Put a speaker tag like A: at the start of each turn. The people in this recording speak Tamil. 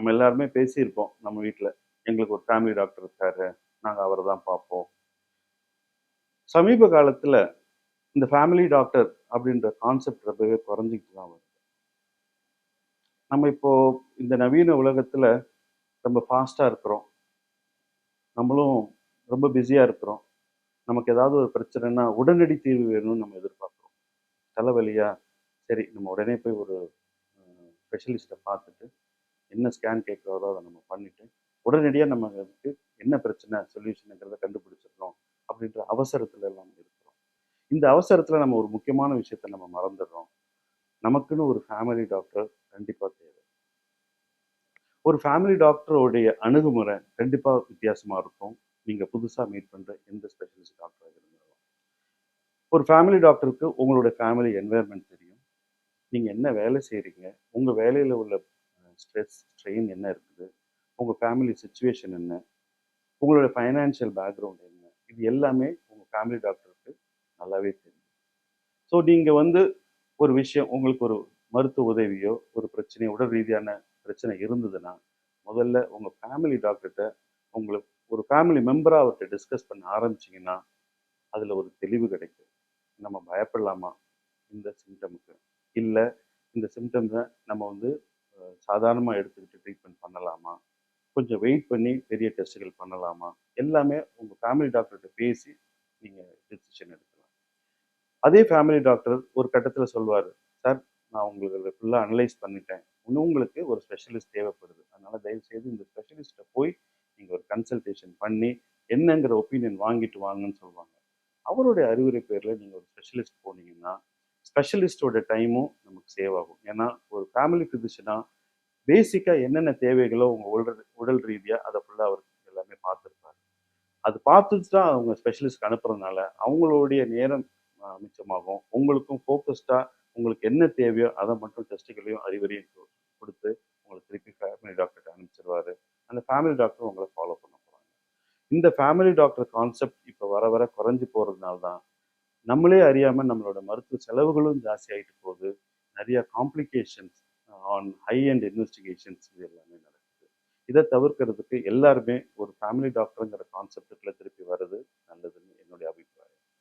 A: நம்ம எல்லாருமே பேசியிருப்போம் நம்ம வீட்டில் எங்களுக்கு ஒரு ஃபேமிலி டாக்டர் இருக்காரு. நாங்கள் அவரை தான் பார்ப்போம். சமீப காலத்தில் இந்த ஃபேமிலி டாக்டர் அப்படின்ற கான்செப்ட் ரொம்பவே குறைஞ்சிக்கிட்டு தான் வருது. நம்ம இப்போ இந்த நவீன உலகத்தில் ரொம்ப ஃபாஸ்ட்டாக இருக்கிறோம். நம்மளும் ரொம்ப பிஸியாக இருக்கிறோம். நமக்கு ஏதாவது ஒரு பிரச்சனைனா உடனடி தீர்வு வேணும்னு நம்ம எதிர்பார்க்குறோம். தலைவலியாக சரி நம்ம உடனே போய் ஒரு ஸ்பெஷலிஸ்ட்டை பார்த்துட்டு என்ன ஸ்கேன் கேட்குறாரோ அதை நம்ம பண்ணிட்டு உடனடியாக நம்ம அதுக்கு என்ன பிரச்சனை சொல்யூஷனுங்கிறத கண்டுபிடிச்சிடணும் அப்படின்ற அவசரத்துல எல்லாம் இருக்கிறோம். இந்த அவசரத்தில் நம்ம ஒரு முக்கியமான விஷயத்த நம்ம மறந்துடுறோம். நமக்குன்னு ஒரு ஃபேமிலி டாக்டர் கண்டிப்பாக தேவை. ஒரு ஃபேமிலி டாக்டருடைய அணுகுமுறை கண்டிப்பாக வித்தியாசமாக இருக்கும். நீங்கள் புதுசாக மீட் பண்ணுற எந்த ஸ்பெஷலிஸ்ட் டாக்டராக இருந்தாலும். ஒரு ஃபேமிலி டாக்டருக்கு உங்களோட ஃபேமிலி என்வாயர்மெண்ட் தெரியும். நீங்கள் என்ன வேலை செய்கிறீங்க உங்கள் வேலையில் உள்ள ஸ்ட்ரெஸ் ஸ்ட்ரெயின் என்ன இருக்குது? உங்கள் ஃபேமிலி சுச்சுவேஷன் என்ன? உங்களோட ஃபைனான்ஷியல் பேக்ரவுண்ட் என்ன? இது எல்லாமே உங்கள் ஃபேமிலி டாக்டருக்கு நல்லாவே தெரியும். ஸோ நீங்கள் வந்து ஒரு விஷயம் உங்களுக்கு ஒரு மருத்துவ உதவியோ ஒரு பிரச்சனை உடல் ரீதியான பிரச்சனை இருந்ததுன்னா முதல்ல உங்கள் ஃபேமிலி டாக்டர்கிட்ட உங்களுக்கு ஒரு ஃபேமிலி மெம்பராக அவர்கிட்ட டிஸ்கஸ் பண்ண ஆரம்பிச்சிங்கன்னா அதில் ஒரு தெளிவு கிடைக்கும். நம்ம பயப்படலாமா? இந்த சிம்டமுக்கு இல்லை இந்த சிம்டம்ஸை நம்ம வந்து சாதாரணமாக எடுத்துக்கிட்டு ட்ரீட்மெண்ட் பண்ணலாமா? கொஞ்சம் வெயிட் பண்ணி பெரிய டெஸ்ட்டுகள் பண்ணலாமா? எல்லாமே உங்கள் ஃபேமிலி டாக்டர்கிட்ட பேசி நீங்கள் டெசிஷன் எடுக்கலாம். அதே ஃபேமிலி டாக்டர் ஒரு கட்டத்தில் சொல்வார் சார் நான் உங்களுக்கு ஃபுல்லாக அனலைஸ் பண்ணிட்டேன். இன்னும் உங்களுக்கு ஒரு ஸ்பெஷலிஸ்ட் தேவைப்படுது. அதனால் தயவு செய்து இந்த ஸ்பெஷலிஸ்ட்டை போய் நீங்கள் ஒரு கன்சல்டேஷன் பண்ணி என்னங்கிற ஒப்பீனியன் வாங்கிட்டு வாங்கன்னு சொல்லுவாங்க. அவருடைய அறிவுரை பேரில் நீங்கள் ஒரு ஸ்பெஷலிஸ்ட் போனீங்கன்னா ஸ்பெஷலிஸ்டோட டைமும் நமக்கு சேவ் ஆகும். ஏன்னா ஒரு ஃபேமிலி ஃபிசிஷனாக பேசிக்காக என்னென்ன தேவைகளோ உங்கள் உடல் உடல் ரீதியாக அதை ஃபுல்லாக அவர் எல்லாமே பார்த்துருப்பாரு. அது பார்த்துட்டு தான் அவங்க ஸ்பெஷலிஸ்ட் அனுப்புறதுனால அவங்களுடைய நேரம் மிச்சமாகும். உங்களுக்கும் ஃபோக்கஸ்டாக உங்களுக்கு என்ன தேவையோ அதை மட்டும் டெஸ்ட்டுகளையும் அறிவுரையும் கொ- கொடுத்து உங்களை திருப்பி ஃபேமிலி டாக்டர்கிட்ட அனுப்பிச்சிருவாரு. அந்த ஃபேமிலி டாக்டர் உங்களை ஃபாலோ பண்ண போகிறாங்க இந்த ஃபேமிலி டாக்டர் கான்செப்ட் இப்போ வர வர குறைஞ்சி போகிறதுனால தான் நம்மளே அறியாமல் நம்மளோட மருத்துவ செலவுகளும் ஜாஸ்தி ஆகிட்டு போகுது. நிறைய complications on high and investigations இது எல்லாமே நடக்குது. இதை தவிர்க்கிறதுக்கு எல்லாருமே ஒரு ஃபேமிலி டாக்டருங்கிற கான்செப்டுக்குள்ளே திருப்பி வருது